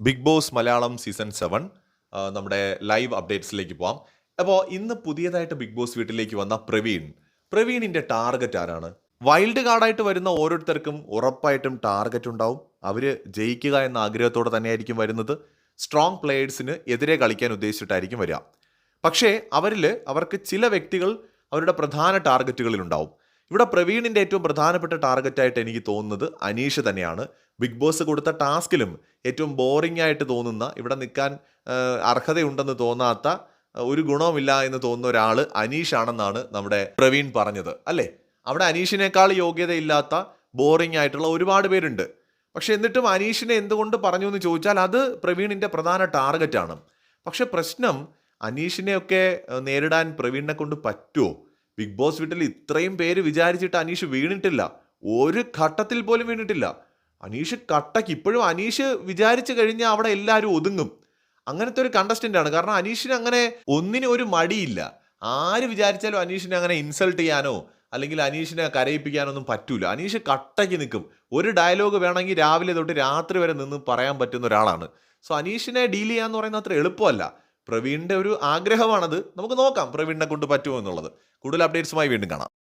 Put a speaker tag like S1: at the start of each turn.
S1: Bigg Boss Malayalam season seven നമ്മുടെ live അപ്ഡേറ്റ്സിലേക്ക് പോവാം. അപ്പോൾ ഇന്ന് പുതിയതായിട്ട് ബിഗ് ബോസ് വീട്ടിലേക്ക് വന്ന പ്രവീൺ. പ്രവീണിന്റെ ടാർഗറ്റ് ആരാണ്? വൈൽഡ് കാർഡായിട്ട് വരുന്ന ഓരോരുത്തർക്കും ഉറപ്പായിട്ടും ടാർഗറ്റ് ഉണ്ടാവും. അവർ ജയിക്കുക എന്ന ആഗ്രഹത്തോടെ തന്നെയായിരിക്കും വരുന്നത്. സ്ട്രോങ് പ്ലേയേഴ്സിന് എതിരെ കളിക്കാൻ ഉദ്ദേശിച്ചിട്ടായിരിക്കും വരിക. പക്ഷേ അവരിൽ അവർക്ക് ചില വ്യക്തികൾ അവരുടെ പ്രധാന ടാർഗറ്റുകളിൽ ഉണ്ടാവും ഇവിടെ പ്രവീണിന്റെ ഏറ്റവും പ്രധാനപ്പെട്ട ടാർഗറ്റായിട്ട് എനിക്ക് തോന്നുന്നത് അനീഷ് തന്നെയാണ്. ബിഗ് ബോസ് കൊടുത്ത ടാസ്കിലും ഏറ്റവും ബോറിംഗ് ആയിട്ട് തോന്നുന്ന ഇവിടെ നിൽക്കാൻ അർഹതയുണ്ടെന്ന് തോന്നാത്ത ഒരു ഗുണവുമില്ല എന്ന് തോന്നുന്ന ഒരാൾ അനീഷ് ആണെന്നാണ് നമ്മുടെ പ്രവീൺ പറഞ്ഞത് അല്ലേ? അവിടെ അനീഷിനേക്കാൾ യോഗ്യതയില്ലാത്ത ബോറിംഗ് ആയിട്ടുള്ള ഒരുപാട് പേരുണ്ട്. പക്ഷെ എന്നിട്ടും അനീഷിനെ എന്തുകൊണ്ട് പറഞ്ഞു എന്ന് ചോദിച്ചാൽ അത് പ്രവീണിന്റെ പ്രധാന ടാർഗറ്റാണ് പക്ഷെ പ്രശ്നം അനീഷിനെയൊക്കെ നേരിടാൻ പ്രവീണിനെ കൊണ്ട് പറ്റുമോ? ബിഗ് ബോസ് വീട്ടിൽ ഇത്രയും പേര് വിചാരിച്ചിട്ട് അനീഷ് വീണിട്ടില്ല. ഒരു ഘട്ടത്തിൽ പോലും വീണിട്ടില്ല. അനീഷ് കട്ടക്ക് ഇപ്പോഴും അനീഷ് വിചാരിച്ചു കഴിഞ്ഞാൽ അവിടെ എല്ലാവരും ഒതുങ്ങും. അങ്ങനത്തെ ഒരു കണ്ടസ്റ്റന്റാണ് കാരണം അനീഷിന് അങ്ങനെ ഒന്നിനും ഒരു മടിയില്ല. ആര് വിചാരിച്ചാലും അനീഷിനെ അങ്ങനെ ഇൻസൾട്ട് ചെയ്യാനോ അല്ലെങ്കിൽ അനീഷിനെ കരയിപ്പിക്കാനൊന്നും പറ്റൂല. അനീഷ് കട്ടയ്ക്ക് നിൽക്കും. ഒരു ഡയലോഗ് വേണമെങ്കിൽ രാവിലെ തൊട്ട് രാത്രി വരെ നിന്ന് പറയാൻ പറ്റുന്ന ഒരാളാണ്. സോ അനീഷിനെ ഡീൽ ചെയ്യാന്ന് പറയുന്നത് അത്ര എളുപ്പമല്ല. പ്രവീണിന്റെ ഒരു ആഗ്രഹമാണത്. നമുക്ക് നോക്കാം പ്രവീണിനെ കൊണ്ട് പറ്റുമോ എന്നുള്ളത്. കൂടുതൽ അപ്ഡേറ്റ്സുമായി വീണ്ടും കാണാം.